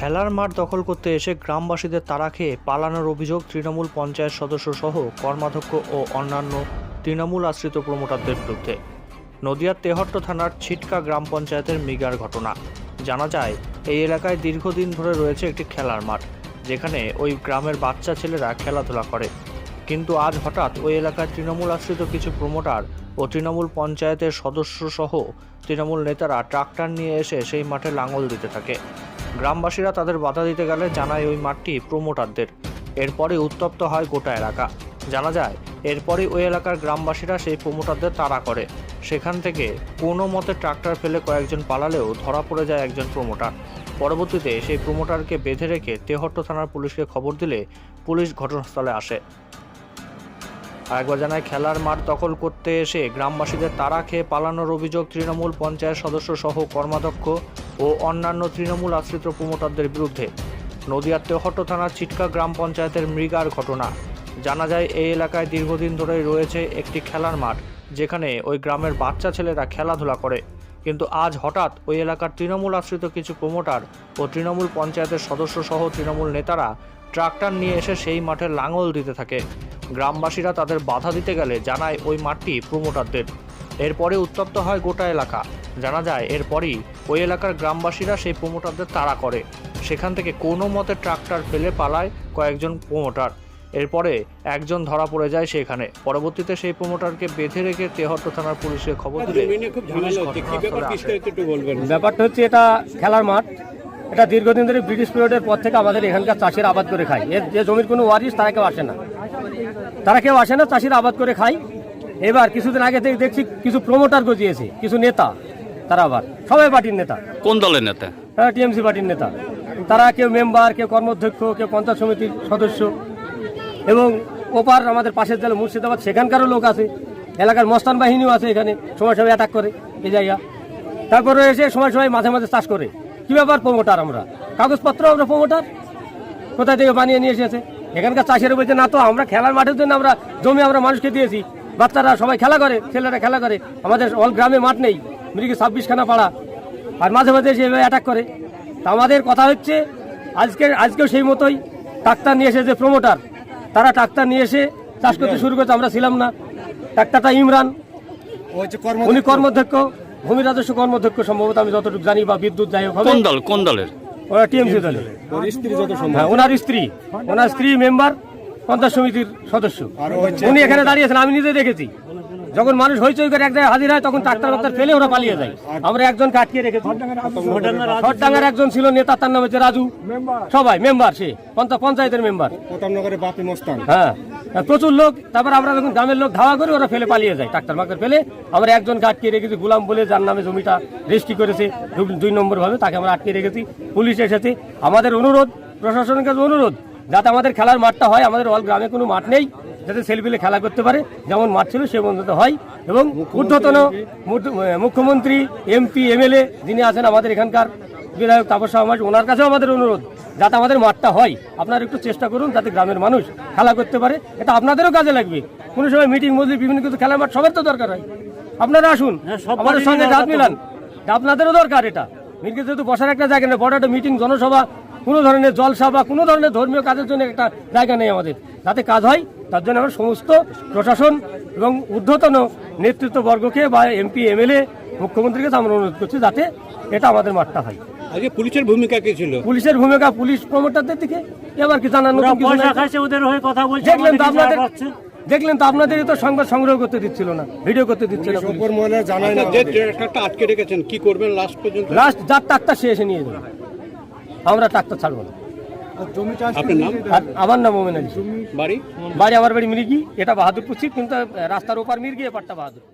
খেলার মাঠ দখল করতে এসে গ্রামবাসীদের তাড়া খেয়ে পালানোর অভিযোগ তৃণমূল পঞ্চায়েত সদস্য সহ কর্মাধ্যক্ষ ও অন্যান্য তৃণমূল আশ্রিত প্রমোটারদের বিরুদ্ধে। নদিয়ার তেহট্ট থানার ছিটকা গ্রাম পঞ্চায়েতের মিগার ঘটনা। জানা যায়, এই এলাকায় দীর্ঘদিন ধরে রয়েছে একটি খেলার মাঠ, যেখানে ওই গ্রামের বাচ্চা ছেলেরা খেলাধুলা করে। কিন্তু আজ হঠাৎ ওই এলাকায় তৃণমূল আশ্রিত কিছু প্রমোটার ও তৃণমূল পঞ্চায়েতের সদস্য সহ তৃণমূল নেতারা ট্রাক্টর নিয়ে এসে সেই মাঠে লাঙল দিতে থাকে। গ্রামবাসীরা তাদের বাধা দিতে গেলে জানায় ওই মাঠটি প্রমোটারদের। এরপরে উত্তপ্ত হয় গোটা এলাকা। জানা যায় এরপরে ওই এলাকার গ্রামবাসীরা সেই প্রমোটারদের তাড়া করে। সেখান থেকে কোনো মতে ট্রাক্টর ফেলে কয়েকজন পালালেও ধরা পড়ে যায় একজন প্রমোটার। পরবর্তীতে সেই প্রমোটারকে বেঁধে রেখে তেহট্ট থানার পুলিশকে খবর দিলে পুলিশ ঘটনাস্থলে আসে। আরেকবার জানায়, খেলার মাঠ দখল করতে এসে গ্রামবাসীদের তাড়া খেয়ে পালানোর অভিযোগ তৃণমূল পঞ্চায়েত সদস্য সহ কর্মাধ্যক্ষ ও অন্যান্য তৃণমূল আশ্রিত প্রমোটারদের বিরুদ্ধে। নদিয়ার তেহট্ট থানার চিটকা গ্রাম পঞ্চায়েতের মৃগার ঘটনা। জানা যায়, এই এলাকায় দীর্ঘদিন ধরেই রয়েছে একটি খেলার মাঠ, যেখানে ওই গ্রামের বাচ্চা ছেলেরা খেলাধুলা করে। কিন্তু আজ হঠাৎ ওই এলাকার তৃণমূল আশ্রিত কিছু প্রমোটার ও তৃণমূল পঞ্চায়েতের সদস্য সহ তৃণমূল নেতারা ট্রাক্টর নিয়ে এসে সেই মাঠে লাঙল দিতে থাকে। গ্রামবাসীরা তাদের বাধা দিতে গেলে জানায় ওই মাঠটি প্রমোটারদের। এরপরে উত্তপ্ত হয় গোটা এলাকা। জানা যায় এরপরই ওই এলাকার গ্রামবাসীরা সেই প্রোমোটারদের তাড়া করে। সেখান থেকে কোনো মতে ট্রাক্টর ফেলে পালায় কয়েকজন প্রোমোটার। এরপরে একজন ধরা পড়ে যায় সেখানে। পরবর্তীতে সেই প্রোমোটারকে বেঁধে রেখে তেহট্ট থানার পুলিশে খবর দিলে ব্যাপারটা হচ্ছে এটা খেলার মাঠ। এটা দীর্ঘদিন ধরে ব্রিটিশ পিরিয়ডের পর থেকে আমাদের এখানকার চাষিরা আবাদ করে খায়। এর যে জমির কোনো ওয়ারিশ তারা কেউ আসে না। তারা কেউ আসে না চাষিরা আবাদ করে খায়। এবার কিছুদিন আগে থেকে দেখছি কিছু প্রমোটার গজিয়েছে কিছু নেতা। তারা আবার। সবাই পার্টির নেতা। কোন দলের নেতা? তারা টিএমসি পার্টির নেতা। তারা কেউ মেম্বার কেউ কর্মাধ্যক্ষ কেউ পঞ্চায়েত সমিতির সদস্য এবং ওপার আমাদের পাশের জেলা মুর্শিদাবাদ সেখানকারও লোক আছে। এলাকার মস্তান বাহিনীও আছে এখানে সময় সময় অ্যাটাক করে এই জায়গা। তারপরে এসে সময় সময় মাঝে মাঝে চাষ করে। কী ব্যাপার প্রমোটার আমরা? কাগজপত্র আমরা প্রমোটার কোথায় থেকে বানিয়ে নিয়ে এসেছে? এখানকার চাষিরা বলছে না তো আমরা খেলার মাঠের জন্য আমরা জমি আমরা মানুষকে দিয়েছি। বাচ্চারা সবাই খেলা করে ছেলেরা খেলা করে। আমাদের অল গ্রামে মাঠ নেই। মৃগে ছাব্বিশখানা পাড়া। আর মাঝে মাঝে এসে এভাবে অ্যাটাক করে। তা আমাদের কথা হচ্ছে আজকে আজকেও সেই মতোই ট্রাক্টর নিয়ে এসে যে প্রমোটার তারা ট্রাক্টর নিয়ে এসে চাষ করতে শুরু করতে আমরা ছিলাম না। ট্রাক্টরটা ইমরান উনি কর্মাধ্যক্ষ ভূমি রাজস্ব কর্মাধ্যক্ষ সম্ভবত আমি যতটুকু জানি বা বিদ্যুৎ যাই হোক কোন দল কোন দলের? ওরা টিএমসি দলের। হ্যাঁ ওনার স্ত্রী ওনার স্ত্রী মেম্বার পঞ্চায়েত সমিতির সদস্য। উনি এখানে দাঁড়িয়েছেন আমি নিজে দেখেছি। যখন মানুষ হইচই করে এক জায়গায় হাজির হয় তখন ট্রাক্টর বাক্তার ফেলে ওরা পালিয়ে যায়। আমরা একজন কাটকে রেখেছি। ছটডাঙ্গার একজন ছিল নেতা তার নাম হচ্ছে রাজু। সবাই মেম্বার সে পঞ্চা- পঞ্চায়েতের মেম্বার। হ্যাঁ। প্রচুর লোক তারপর আমরা যখন গ্রামের লোক ধাওয়া করে ওরা ফেলে পালিয়ে যায় ট্রাক্টর মাক্টার ফেলে। আমরা একজন আটকে রেখেছি গুলাম বলে যার নামে জমিটা রেজিস্ট্রি করেছে দুই নম্বর ভাবে তাকে আমরা আটকে রেখেছি। পুলিশ এসেছে। আমাদের অনুরোধ প্রশাসনের কাছে অনুরোধ যাতে আমাদের খেলার মাঠটা হয় আমাদের অল গ্রামে কোনো মাঠ নেই। যাতে ছেলেপিলে খেলা করতে পারে। যেমন মাঠ ছিল সে পর্যন্ত হয়। এবং ঊর্ধ্বতন মুখ্যমন্ত্রী এমপি এমএলএ যিনি আছেন আমাদের এখানকার বিধায়ক তাপস সমাজ ওনার কাছেও আমাদের অনুরোধ যাতে আমাদের মাঠটা হয়। আপনারা একটু চেষ্টা করুন যাতে গ্রামের মানুষ খেলা করতে পারে। এটা আপনাদেরও কাজে লাগবে। কোনো সময় মিটিং মজলি বিভিন্ন কিছু খেলার মাঠ সবার তো দরকার হয়। আপনারা আসুন। আমাদের সঙ্গে হাত মিলান। আপনাদেরও দরকার এটা। মিরকে যেহেতু বসার একটা জায়গা নেই বড় একটা মিটিং জনসভা কোনো ধরনের জলসা বা কোনো ধরনের ধর্মীয় কাজের জন্য একটা জায়গা নেই আমাদের। যাতে কাজ হয় তার জন্য আমরা সমস্ত প্রশাসন এবং ঊর্ধ্বতন নেতৃত্ববর্গকে বা এমপি এমএলএ মুখ্যমন্ত্রীর কাছে আমরা অনুরোধ করছি যাতে এটা আমাদের মাঠটা হয়। আজকে পুলিশের ভূমিকা কি ছিল? পুলিশের ভূমিকা পুলিশ প্রমোটারদের দিকে। এবার কি জানার নতুন ওদের হয়ে কথা বলছে দেখলেন তো আপনাদের। দেখলেন তো আপনাদেরই তো সংবাদ সংগ্রহ করতে দিচ্ছিল না ভিডিও করতে দিচ্ছিল না পুলিশ। আচ্ছা, যে ট্রাক্টরটা আটকে রেখেছেন কি করবেন লাস্ট পর্যন্ত? লাস্ট যার টাক্তার সে এসে নিয়ে যাবে। আমরা ট্রাক্টর ছাড়বো না। আপনার নাম? আমার নাম মোমেন আলী। বাড়ি? বাড়ি আমার বাড়ি মির্গি এটা বাহাদুরপুর ছিল কিন্তু রাস্তার ওপার মির্গি এপারটা বাহাদুর